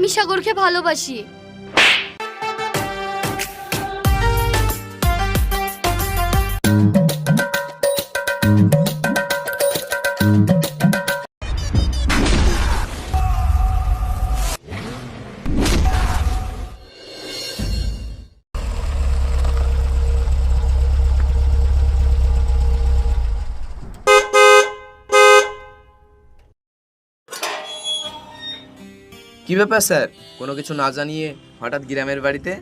আমি সাগরকে ভালোবাসি। কি ব্যাপার স্যার? কোনো কিছু না জানিয়ে হঠাৎ গ্রামের বাড়িতে?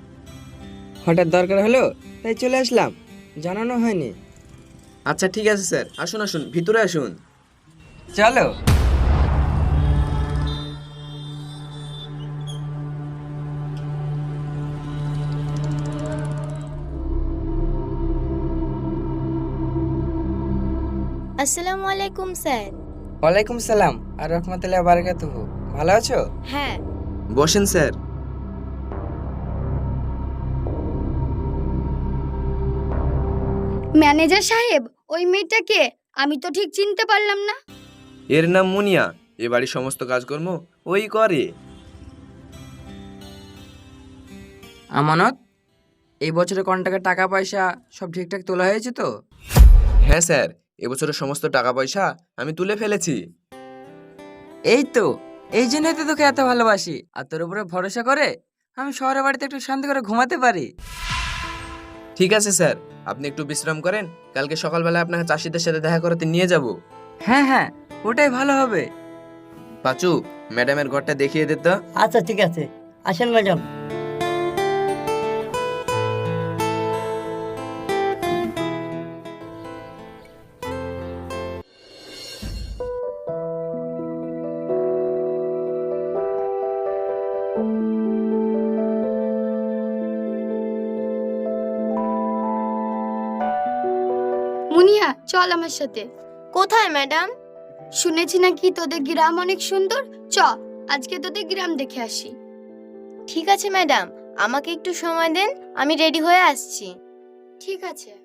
হঠাৎ দরকার হলো তাই চলে আসলাম। জানানো হয়নি। আচ্ছা ঠিক আছে স্যার। আসুন আসুন ভিতরে আসুন। চলো। আসসালামু আলাইকুম স্যার। ওয়ালাইকুম সালাম আর রহমতুল্লাহ বারাকাতুহু। ভালো আছো? হ্যাঁ। বসেন স্যার। ম্যানেজার সাহেব ওই মেয়েটাকে আমি তো ঠিক চিনতে পারলাম না। এর নাম মুনিয়া। এ বাড়ির সমস্ত কাজকর্ম ওই করে। আমানত এই বছরে কন্টাক্টের টাকা পয়সা সব ঠিকঠাক তোলা হয়েছে তো? হ্যাঁ স্যার। এবছরের সমস্ত টাকা পয়সা আমি তুলে ফেলেছি। এই তো এই জন্যই তো তোকে এত ভালোবাসি। আর তোর উপরে ভরসা করে আমি শহরের বাড়িতে একটু শান্তি করে ঘুমাতে পারি। ঠিক আছে স্যার আপনি একটু বিশ্রাম করেন। কালকে সকালবেলা আপনাকে চাষিদের সাথে দেখা করাতে নিয়ে যাব। হ্যাঁ হ্যাঁ ওটাই ভালো হবে। পাচু ম্যাডামের ঘরটা দেখিয়ে দে তো। আচ্ছা ঠিক আছে। আসেন ম্যাডাম চল আমার সাথে। কোথায়, ম্যাডাম? শুনেছি নাকি তোদের গ্রাম অনেক সুন্দর? চ, আজকে তোদের গ্রাম দেখে আসি। ঠিক আছে, ম্যাডাম। আমাকে একটু সময় দেন, আমি রেডি হয়ে আসছি। ঠিক আছে।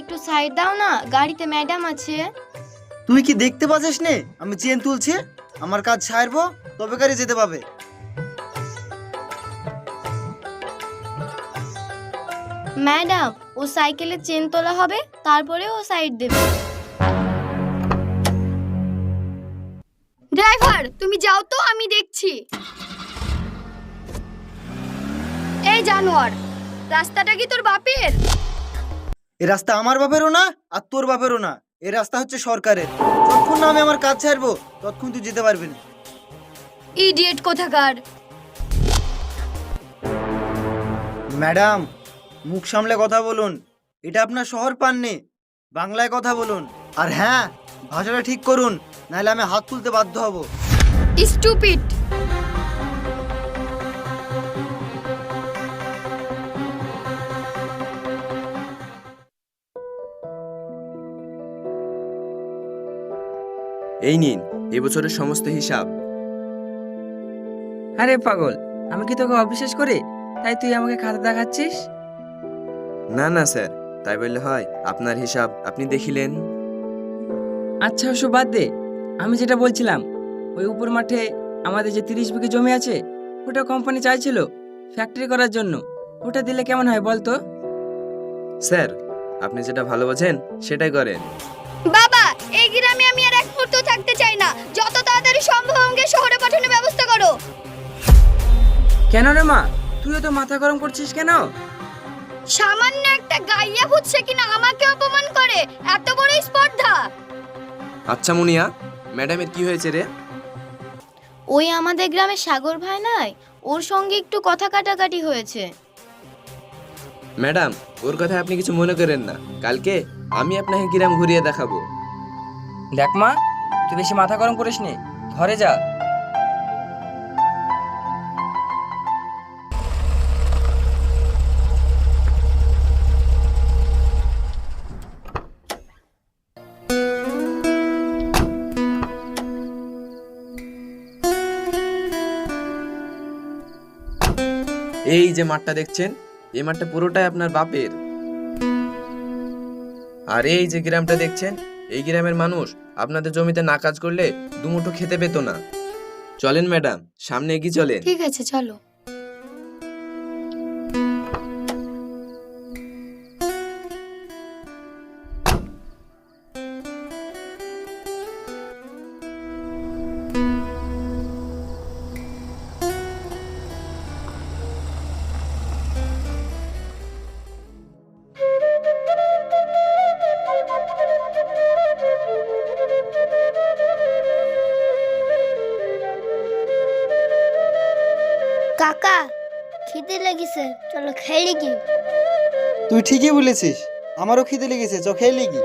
একটু সাইড দাও না গাড়িতে ম্যাডাম আছে। তুই কি দেখতে পাচ্ছিস নে? আমি চেন তুলছি আমার কাজ ছাড়বো তবে গাড়ি যেতে পাবে। ম্যাডাম ও সাইকেলে চেন তোলা হবে তারপরে ও সাইড দেবে। ড্রাইভার তুমি যাও তো আমি দেখছি। এই জানোয়ার রাস্তাটা কি তোর বাপের? এ রাস্তা আমার বাপেরও না আর তোর বাপেরও না। এ রাস্তা হচ্ছে সরকারের। যতক্ষণ না আমি আমার কাজ ছাড়বো ততক্ষণ তুই যেতে পারবি না। ইডিয়েট কোথাকার? ম্যাডাম মুখ সামলে কথা বলুন। এটা আপনার শহর পাননি বাংলায় কথা বলুন। আর হ্যাঁ ভাষাটা ঠিক করুন নাহলে আমি হাত তুলতে বাধ্য হব। স্টুপিড এই নিন এবছরের সমস্ত হিসাব। আরে পাগল আমি কি তোকে অবিশ্বাস করে? তাই তুই আমাকে খাতা দেখাচ্ছিস? না না স্যার। তাই বললে হয় আপনার হিসাব আপনি দেখিলেন। আচ্ছা ওসব বাদ দে। আমি যেটা বলছিলাম ওই উপর মাঠে আমাদের যে তিরিশ বিঘে জমি আছে ওটা কোম্পানি চাইছিল ফ্যাক্টরি করার জন্য। ওটা দিলে কেমন হয় বল তো স্যার আপনি যেটা ভালো বোঝেন সেটাই করেন। আমাকে শহরে পাঠানোর ব্যবস্থা করো। কেন রে মা? তুইও তো মাথা গরম করছিস কেন? সামান্য একটা গাইয়া হচ্ছে কিনা আমাকে অপমান করে। এত বড় স্পর্ধা। আচ্ছা মুনিয়া ম্যাডামের কি হয়েছে রে? ওই আমাদের গ্রামে সাগর ভাই নাই ওর সঙ্গে একটু কথা কাটাকাটি হয়েছে। ম্যাডাম ওর কথায় আপনি কিছু মনে করেন না। কালকে আমি আপনাকে গ্রাম ঘুরিয়ে দেখাবো। দেখ মা তুই বেশি মাথা গরম করিস নি ঘরে যা। যে মাঠটা দেখছেন, এই মাঠটা পুরোটাই আপনার বাপের। আর এই যে গ্রামটা দেখছেন, এই গ্রামের মানুষ আপনাদের জমিতে না কাজ করলে দুমুঠো খেতে পেত না। চলেন ম্যাডাম, সামনে এগিয়ে চলেন। ঠিক আছে, চলো। কাকা খেয়ে কি তুই ঠিকই বলেছিস আমারও খিদে লেগেছে চ খেয়ে লিগি।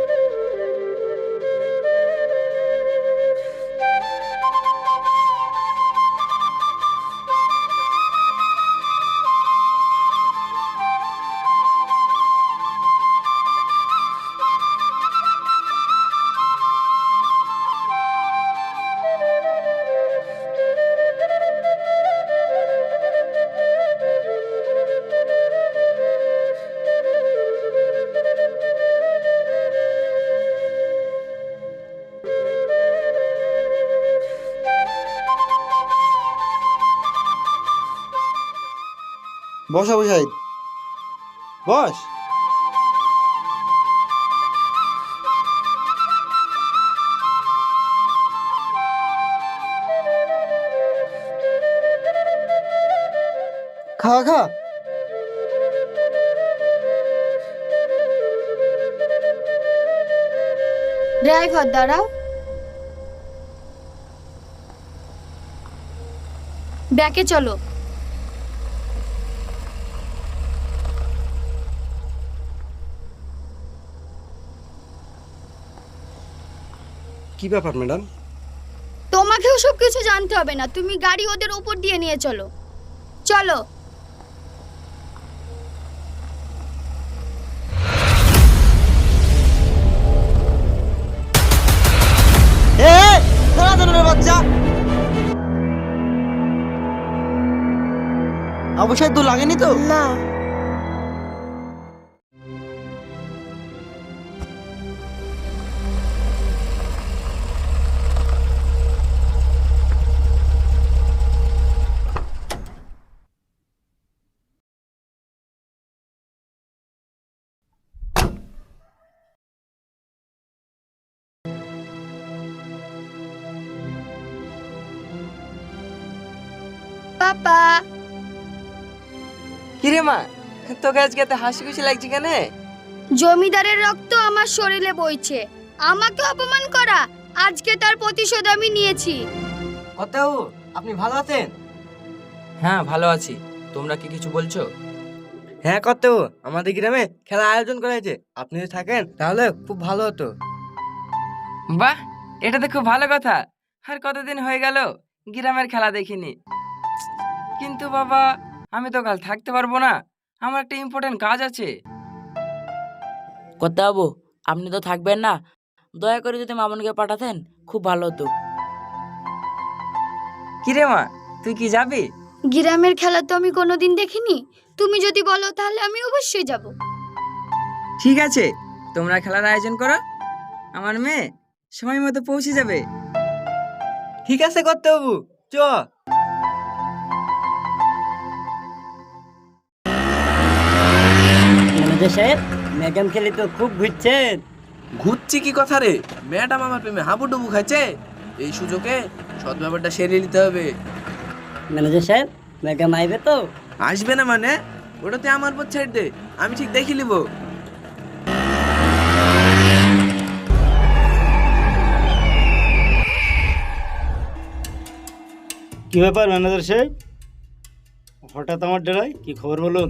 বস আবু সাইদ বস। খা খা। ড্রাইভার দাঁড়াও। ব্যাকে চলো। কি ব্যাপার ম্যাডাম? তোমাকে ওসব কিছু জানতে হবে না। তুমি গাড়ি ওদের উপর দিয়ে নিয়ে চলো। চলো। বাচ্চা। সাইদ তো লাগেনি তো? না। পাপা কিরে মা তোকে আজকে এত হাসি খুশি লাগছে কেন? জমিদারের রক্ত আমার শরীরে বইছে। আমাকে অপমান করা আজকে তার প্রতিশোধ আমি নিয়েছি। কত আপনি ভালো আছেন? হ্যাঁ ভালো আছি। তোমরা কি কিছু বলছো? হ্যাঁ কত আমাদের গ্রামে খেলা আয়োজন করা হয়েছে। আপনি যদি থাকেন তাহলে খুব ভালো হতো। বাহ এটা তো খুব ভালো কথা। আর কতদিন হয়ে গেল? গ্রামের খেলা দেখিনি। কিন্তু বাবা আমি তো কাল থাকতে পারব না। আমার একটা ইম্পর্টেন্ট কাজ আছে। করতে বাবু আপনি তো থাকবেন না। দয়া করে যদি মামুনকে পাঠাতেন খুব ভালো হতো। কিরে মা তুই কি যাবি? গ্রামের খেলা তো আমি কোনোদিন দেখিনি। তুমি যদি বলো তাহলে আমি অবশ্যই যাব। ঠিক আছে তোমরা খেলার আয়োজন করো। আমার মেয়ে সময় মতো পৌঁছে যাবে। ঠিক আছে করতে বাবু চ। সাহেব ম্যাডাম খেলে তো খুব ঘুরছেন। ঘুরছি কি কথা রে? ম্যাডাম আমার প্রেমে হাবুডুবু খাইছে। এই সুযোগে সৎ ব্যাপারটা সেরে নিতে হবে। ম্যানেজার সাহেব ম্যাডাম আইবে তো? আসবে না মানে? ওটাতে আমার উপর ছেড়ে দে আমি ঠিক দেখে নিব। কি ব্যাপার ম্যানেজার সাহেব? হঠাৎ আমার ডেরায় কি খবর বলুন?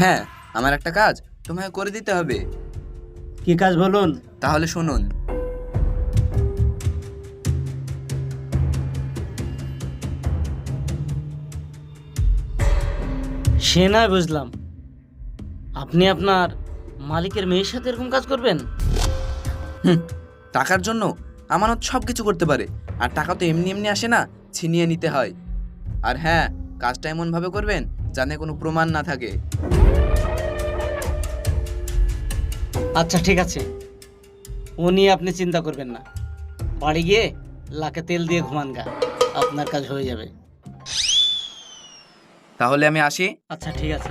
হ্যাঁ আমার একটা কাজ তোমাকে করে দিতে হবে। কি কাজ বলুন? তাহলে শুনুন। সে নয় বুঝলাম। আপনি আপনার মালিকের মেয়ের সাথে এরকম কাজ করবেন? হুম, টাকার জন্য আমানত সব কিছু করতে পারে। আর টাকা তো এমনি এমনি আসে না ছিনিয়ে নিতে হয়। আর হ্যাঁ কাজটা এমনভাবে করবেন যাতে কোনো প্রমাণ না থাকে। আচ্ছা ঠিক আছে। ও নিয়ে আপনি চিন্তা করবেন না। বাড়ি গিয়ে লাকে তেল দিয়ে ঘুমান গা। আপনার কাজ হয়ে যাবে। তাহলে আমি আসি। আচ্ছা ঠিক আছে।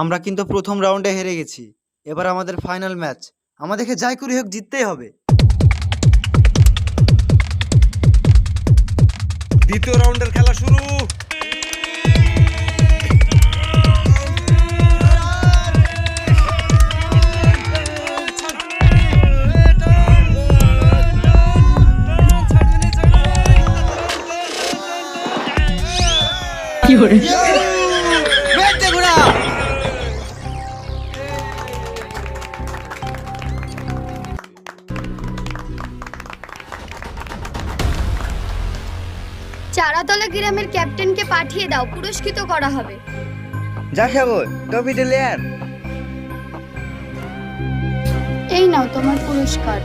আমরা কিন্তু প্রথম রাউন্ডে হেরে গেছি। এবার আমাদের ফাইনাল ম্যাচ। আমাদেরকে যাই করি হোক, জিততেই হবে। দ্বিতীয় রাউন্ডের খেলা শুরু। ক্যাপ্টেনকে পাঠিয়ে দাও পুরস্কৃত করা হবে। যা খাব টপি দিলে আর এই নাও তোমার পুরস্কার।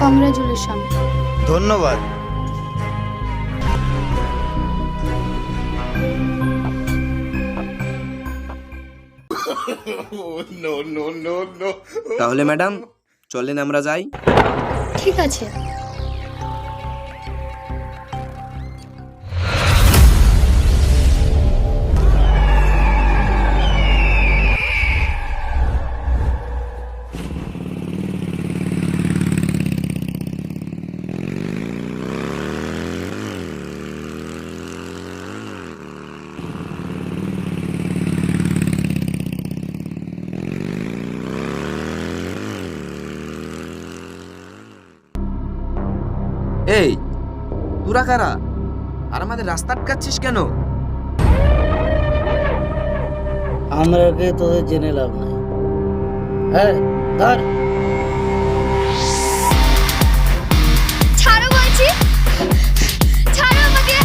কংগ্রাচুলেশন ধন্যবাদ। তাহলে ম্যাডাম চলেন আমরা যাই। ঠিক আছে। তোরা কারা? আর আমাদের রাস্তা আটকাচ্ছিস কেন? আমরাকে তোদের জেনে লাভ নাই। হ্যাঁ ধর। ছাড়ো বলছি। ছাড়ো আমাকে।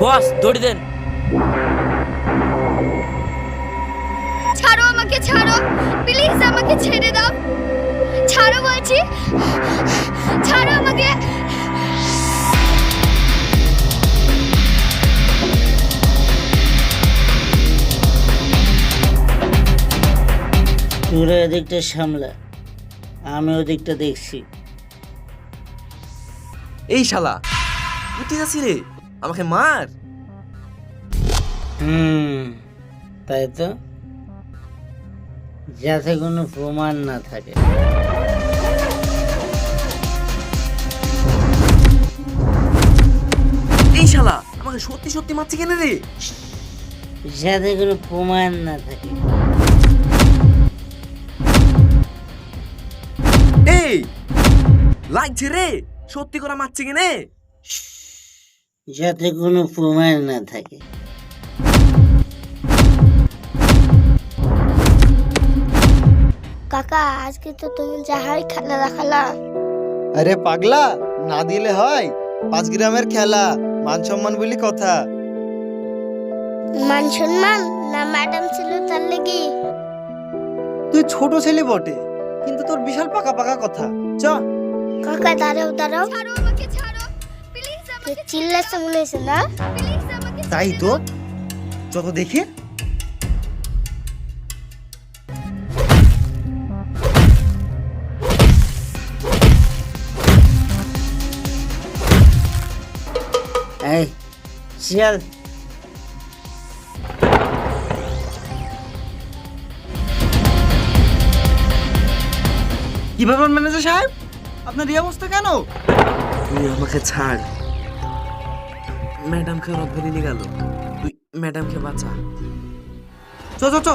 বস দড়ি দেন। আমাকে ছেড়ে দাও। ছাড়ো বলছি। ছাড়ো আমাকে। তোরা এদিকটা সামলা। আমি ওদিকটা দেখছি। এই শালা উঠে যাচ্ছি রে? আমাকে মার। হুম তাই তো। যাতে কোনো প্রমাণ না থাকে। এই শালা আমাকে সত্যি সত্যি মারছি কেন রে? যাতে কোনো প্রমাণ না থাকে। এই লাগছে রে সত্যি করে মারছি কেনে? যাতে কোনো প্রমাণ না থাকে। কাকা আজকে তো তুমি যাহাই খেলা। দেখালা আরে পাগলা না দিলে হয়। পাঁচ গ্রামের খেলা মান সম্মান বলি কথা। মান সম্মান? না ম্যাডাম ছিল তার লেগে। তুই ছোট ছেলে বটে কিন্তু তোর বিশাল পাকা পাকা কথা। চ। কাকা দাঁড়াও দাঁড়াও। ছাড়ো আমাকে ছাড়ো প্লিজ আমাকে চিল্লাচ্ছে মনে হয়েছে না? প্লিজ আমাকে তাই তো? যত দেখি। শিয়াল কি ব্যাপার ম্যানেজার সাহেব? আপনার এই অবস্থা কেন? তুই আমাকে ছাড়। ম্যাডামকে ওরা ধরে নিয়ে গেল। তুই ম্যাডামকে বাঁচা। চ চ চ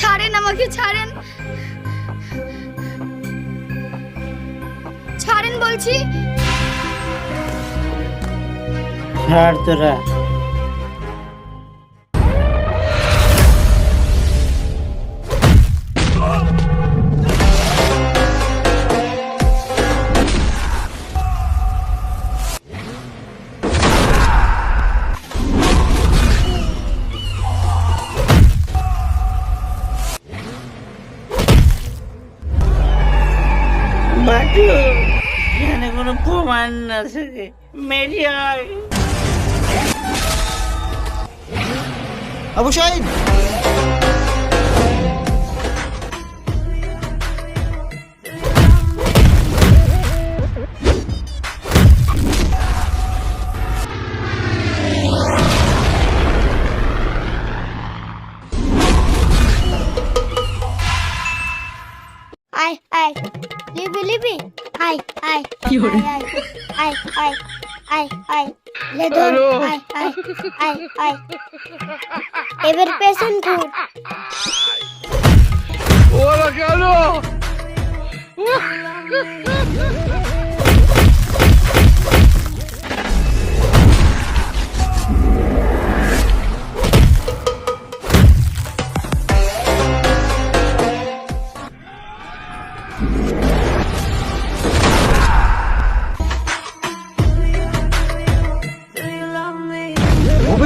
ছাড়েন আমাকে ছাড়েন। ছাড়েন বলছি। ছাড় তোরা। বাটু এখানে কোনো প্রমাণ না থাকে মেরি আয় আয় আয় লে ধর আয় আয় আয় আয়। এবার পেছন ঘুর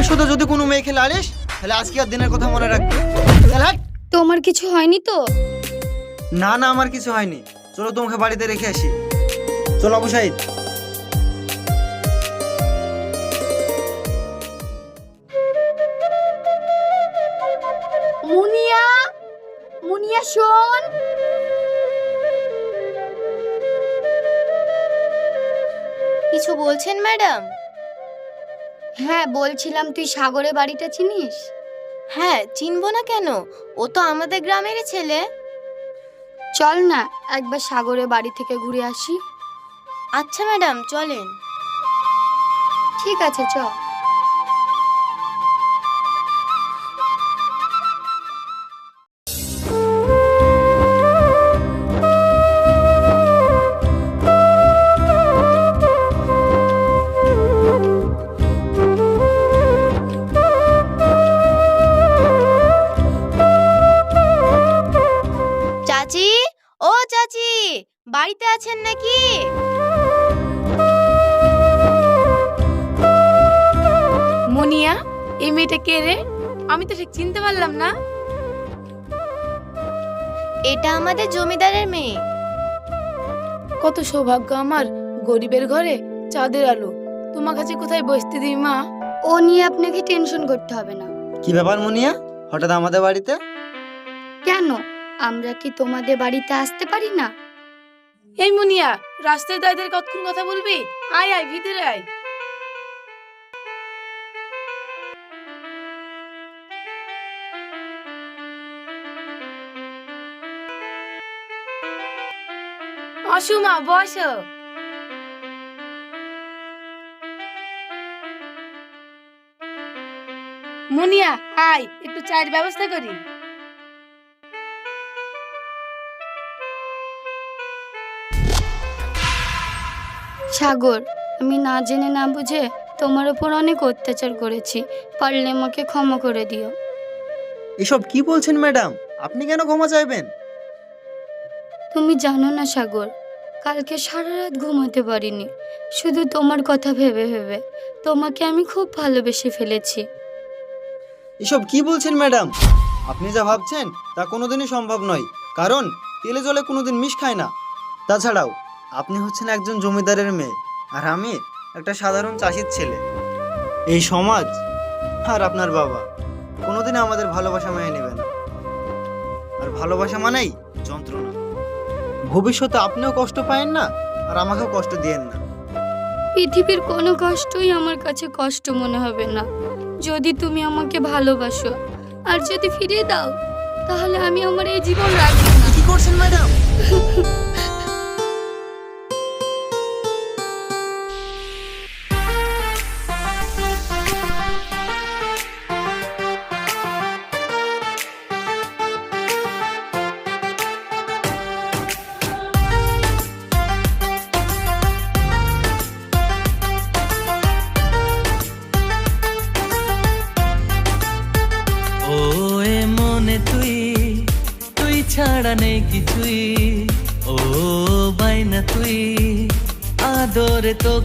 ভবিষ্যতে যদি কোনো মেয়ে খেলে আলিস তাহলে আজকে আর দিনের কথা মনে রাখবি। তোমার কিছু হয়নি তো? না না আমার কিছু হয়নি। চলো তোমাকে বাড়িতে রেখে আসি। চলো আবু শাহিদ মুনিয়া মুনিয়া শোন। কিছু বলছেন ম্যাডাম? হ্যাঁ বলছিলাম তুই সাগরে বাড়িটা চিনিস? হ্যাঁ চিনবো না কেন? ও তো আমাদের গ্রামেরই ছেলে। চল না একবার সাগরে বাড়ি থেকে ঘুরে আসি। আচ্ছা ম্যাডাম চলেন। ঠিক আছে চ মেয়েটা কে রে? আমি তো ঠিক চিনতে পারলাম না। এটা আমাদের জমিদারের মেয়ে। কত সৌভাগ্য আমার গরিবের ঘরে চাঁদের আলো। তোমার কাছে কোথায় বসতে দিই মা? ও নিয়ে আপনাকে টেনশন করতে হবে না। কি ব্যাপার মুনিয়া? হঠাৎ আমাদের বাড়িতে? কেন? আমরা কি তোমাদের বাড়িতে আসতে পারি না? এই মনিয়া রাস্তায় দায়দের কতক্ষণ কথা বলবি? আয় আয় ভিতরে আয়। অসুমা বসো। মুনিয়া আয় একটু চায়ের ব্যবস্থা করি। সাগর আমি না জেনে না বুঝে তোমার ওপর অনেক অত্যাচার করেছি। পারলে আমাকে ক্ষমা করে দিও। এসব কি বলছেন ম্যাডাম? আপনি কেন ক্ষমা চাইবেন? তুমি জানো না সাগর কালকে সারা রাত ঘুমাতে পারিনি। শুধু তোমার কথা ভেবে ভেবে। তোমাকে আমি খুব ভালোবেসে ফেলেছি। এসব কি বলছেন ম্যাডাম? আপনি যা ভাবছেন, তা কোনোদিনই সম্ভব নয়। কারণ, তেলে জলে কোনোদিন মিশ খায় না। তাছাড়াও, আপনি হচ্ছেন একজন জমিদারের মেয়ে, আর আমি একটা সাধারণ চাষির ছেলে। এই সমাজ, আর আপনার বাবা কোনোদিন আমাদের ভালোবাসা মেনে নেবে না। আর ভালোবাসা মানেই যন্ত্রণা। ভবিষ্যতে আপনিও কষ্ট পায়েন না আর আমাকেও কষ্ট দিয়েন না। পৃথিবীর কোনো কষ্টই আমার কাছে কষ্ট মনে হবে না। যদি তুমি আমাকে ভালোবাসো আর যদি ফিরিয়ে দাও তাহলে আমি আমার এই জীবন রাখব না। কি করছেন ম্যাডাম?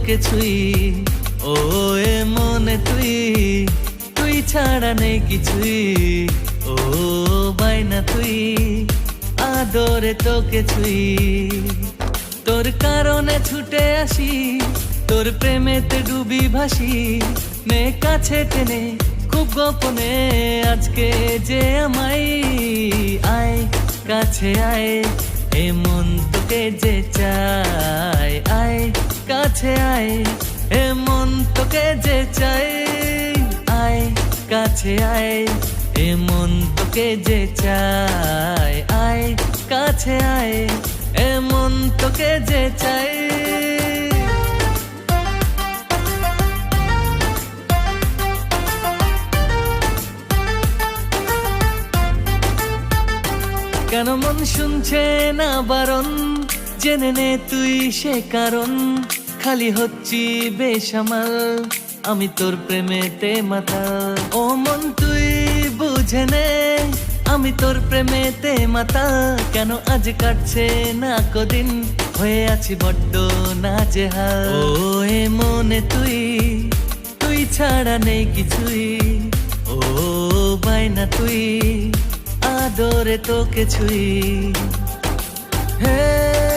আদরে তোকে ছুই ও, এ মনে তুই তুই ছাড়া নেই কিছুই, ও, বাইনা তুই, আদরে তোকে ছুই। তোর কারণে ছুটে আসি, তোর প্রেমেতে ডুবি ভাসি নে কাছে টেনে, খুব গোপনে আজকে যে আমায়, আয়, কাছে আয়। এ মন তোকে যে চায়, আয়, কাছে আয়। এ মন তোকে যে চাই আয়, কাছে আয়। এ মন তোকে যে চায়, আয়, কাছে আয়। এ মন তোকে যে চাই কেন মন শুনছে না বারণ? জেনে নে তুই সে কারণ। খালি হচ্ছি বেসামাল আমি তোর প্রেমেতে মাতাল। ও মন, তুই বুঝে নে, আমি তোর প্রেমেতে মাতা কেন আজ কাটছে না কদিন? হয়ে আছি বড্ড না নাজেহাল। ও, এ মনে তুই তুই ছাড়া নেই কিছুই। ও বাইনা তুই আদরে তোকে ছুই। হে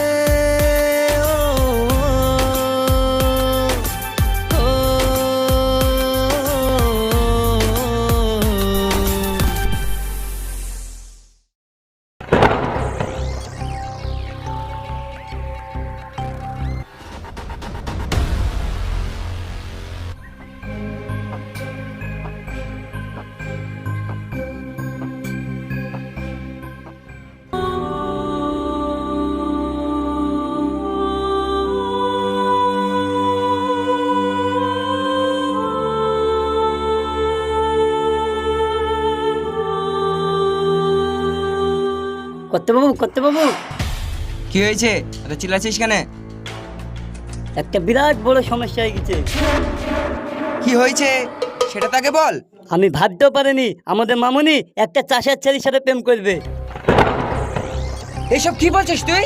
করতে বাবু করতে বাবু। কি হয়েছে? এত চিল্লাছিস কেন? একটা বিরাট বড় সমস্যা হয়ে গেছে। কি হয়েছে? সেটা তাকে বল। আমি ভাবতেও পারিনি আমাদের মামুনি একটা চাষের ছেলের সাথে প্রেম করবে। এইসব কি বলছিস তুই?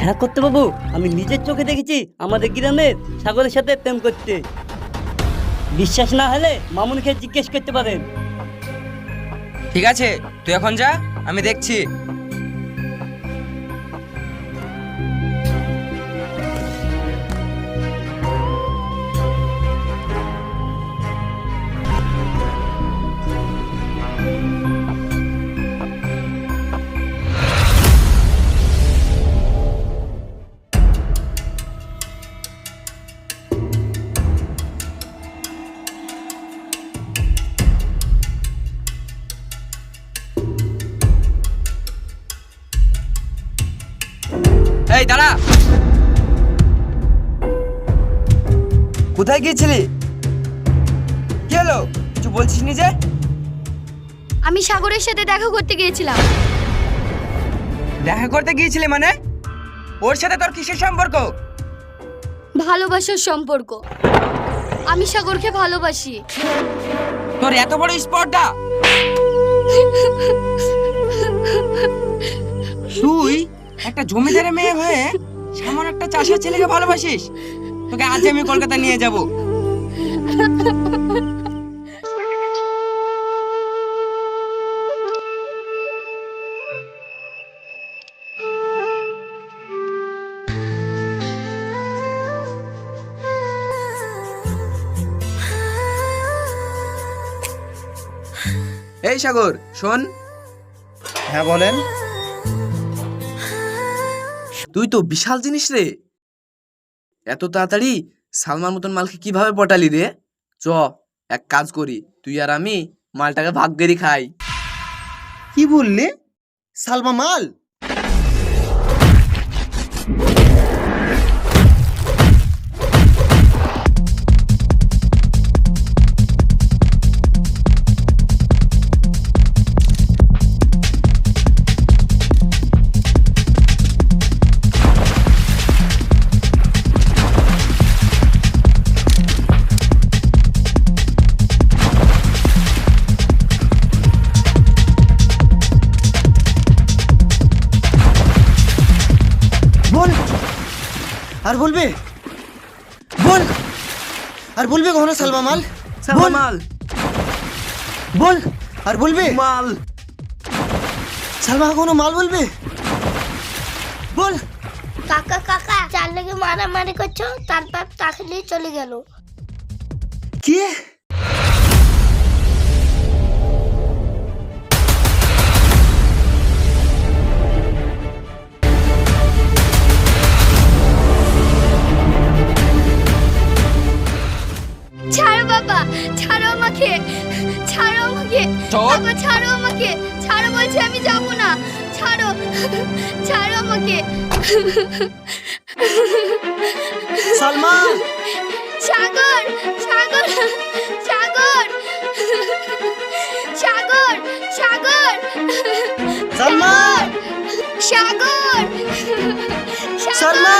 হ্যাঁ করতে বাবু আমি নিজের চোখে দেখেছি আমাদের গ্রামের সাগরের সাথে প্রেম করতে। বিশ্বাস না হলে মামুনিকে জিজ্ঞেস করতে পারেন। ঠিক আছে তুই এখন যা আমি দেখছি। গিয়েছিলি? কি হলো? কিছু বলছিস নি যে? আমি সাগরের সাথে দেখা করতে গিয়েছিলাম। দেখা করতে গিয়েছিলি মানে? ওর সাথে তোর কিসের সম্পর্ক? ভালোবাসার সম্পর্ক। আমি সাগরকে ভালোবাসি। তোর এত বড় স্পর্ধা! তুই একটা জমিদারের মেয়ে হয়ে সামান্য একটা চাষের ছেলেকে ভালোবাসিস? তোকে আজ আমি কলকাতা নিয়ে যাব। এই সাগর শোন। হ্যাঁ বলেন। তুই তো বিশাল জিনিস রে। এত তাড়াতাড়ি সালমান মতন মালকে কীভাবে পটালি রে? চ, এক কাজ করি, তুই আর আমি মালটাকে ভাগ করি খাই। কি বললি? সালমা মাল? বলবে? বল। আর বলবে কখনো সালমা মাল? সালমান মাল। বল। আর বলবে? মাল। সালমা কখনো মাল বলবে? বল। কাকা কাকা চার লেগে মারামারি করছ তারপর তাকে নিয়ে চলে গেল। কি? আমাকে। ছাড়ো আমাকে। বাবা ছাড়ো আমাকে। ছাড়ো বলছি আমি যাব না। ছাড়ো। ছাড়ো আমাকে। সালমা সাগর! সাগর! সাগর! সাগর! সাগর! সালমা সাগর! সালমা